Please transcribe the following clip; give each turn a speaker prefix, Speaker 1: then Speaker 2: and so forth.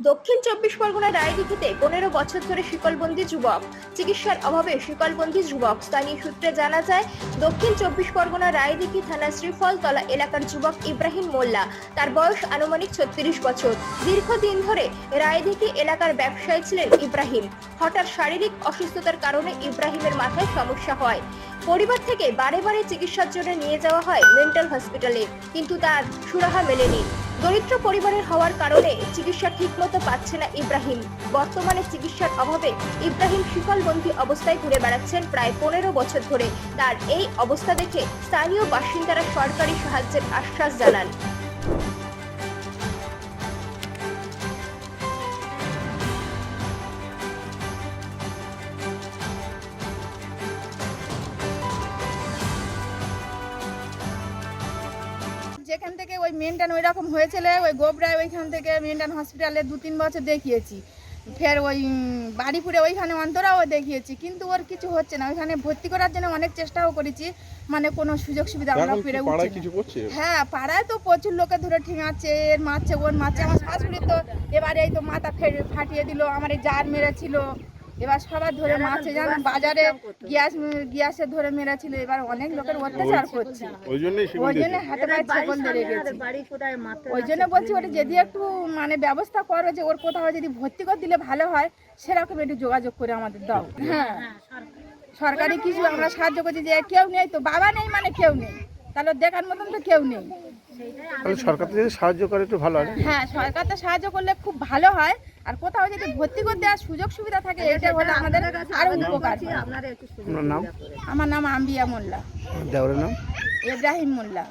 Speaker 1: দক্ষিণ চব্বিশ পরগনা রায়দিঘিতে পনেরো বছর ধরে শিকলবন্দি যুবক। চিকিৎসার অভাবে শিকলবন্দি যুবক। স্থানীয় সূত্রে জানা যায়, দক্ষিণ চব্বিশ পরগনা রায়দিঘি থানার শ্রীফলতলা এলাকার যুবক ইব্রাহিম মোল্লা। তার বয়স আনুমানিক ছত্রিশ বছর। দীর্ঘদিন ধরে রায়দিঘি এলাকার ব্যবসায়ী ছিলেন ইব্রাহিম। হঠাৎ শারীরিক অসুস্থতার কারণে ইব্রাহিমের মাথায় সমস্যা হয়। পরিবার থেকে বারে বারে চিকিৎসার জন্য নিয়ে যাওয়া হয় মেন্টাল হসপিটালে। কিন্তু তার সুরাহা মেলেনি। দরিদ্র পরিবারের হওয়ার কারণে চিকিৎসা ঠিকমতো পাচ্ছে না ইব্রাহিম। বর্তমানে চিকিৎসার অভাবে ইব্রাহিম শিকলবন্দি অবস্থায় ঘুরে বেড়াচ্ছেন প্রায় পনেরো বছর ধরে। তার এই অবস্থা দেখে স্থানীয় বাসিন্দারা সরকারি সাহায্যের আশ্বাস জানান।
Speaker 2: যেখান থেকে ওই মেনটান ওই রকম হয়েছিল ওই গোবরায় ওইখান থেকে মেনটান হসপিটালে দু তিন বছর দেখিয়েছি। ফের ওই বাড়িপুরে ওইখানে অন্তরাও দেখিয়েছি কিন্তু ওর কিছু হচ্ছে না। ওইখানে ভর্তি করার জন্য অনেক চেষ্টাও করেছি মানে কোনো সুযোগ সুবিধা আমরা পেরে উঠছি হ্যাঁ পাড়ায় তো প্রচুর লোকে ধরে ঠিঙাচ্ছে এর মারছে ওর মারছে। আমার শাশুড়ি তো এবারে এই তো মাথা ফাটিয়ে দিল আমার এই জার মেরেছিল। এবার সবার ধরে মারছে জানো? বাজারে গ্যাস গ্যাসে ধরে মেরেছিল এবার অনেক লোকের অত্যাচার করছে।
Speaker 3: ওই জন্যই
Speaker 2: ওই জন্য হাতে পায়ে ছাগল ধরে গেছে। ওই জন্য বলছি ওটা যদি একটু মানে ব্যবস্থা করো যে ওর কোথাও যদি ভর্তি করে দিলে ভালো হয় সেরকম একটু যোগাযোগ করে আমাদের দাও। হ্যাঁ। সরকারি কিছু আমরা সাহায্য করছি যে কেউ নেই তো বাবা নেই মানে কেউ নেই। তাহলে দেখার মতন তো কেউ নেই।
Speaker 4: সরকার যদি সাহায্য করে একটু ভালো হয়।
Speaker 2: হ্যাঁ সরকার তো সাহায্য করলে খুব ভালো হয়। আর কোথাও যদি ভর্তি করতে দেওয়ার সুযোগ সুবিধা থাকে এটা হলে আমাদের আরও উপকার
Speaker 4: আপনার নাম?
Speaker 2: আমার নাম আম্বিয়া মোল্লা।
Speaker 4: নাম?
Speaker 2: ইব্রাহিম মোল্লা।